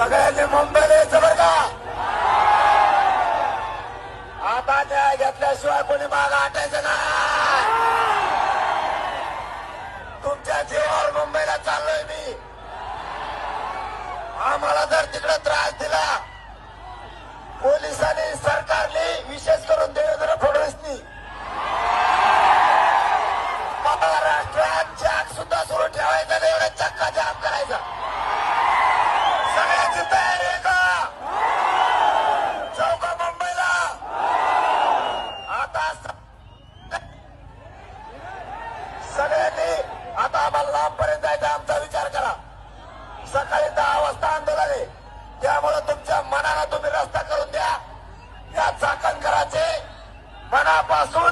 सगळ्यांनी मुंबईला यायचं बरं का? आता त्या घेतल्याशिवाय कोणी माग आटायचं ना तुमच्या जीवावर मुंबईला चाललोय मी. आम्हाला जर तिकडे त्रास दिला पोलिसांनी आम्हाला जायचा आमचा विचार करा. सकाळी दहा वाजता आंदोलन आहे. त्यामुळे तुमच्या मनाला तुम्ही रस्ता करून द्या. या चाकणकराचे मनापासून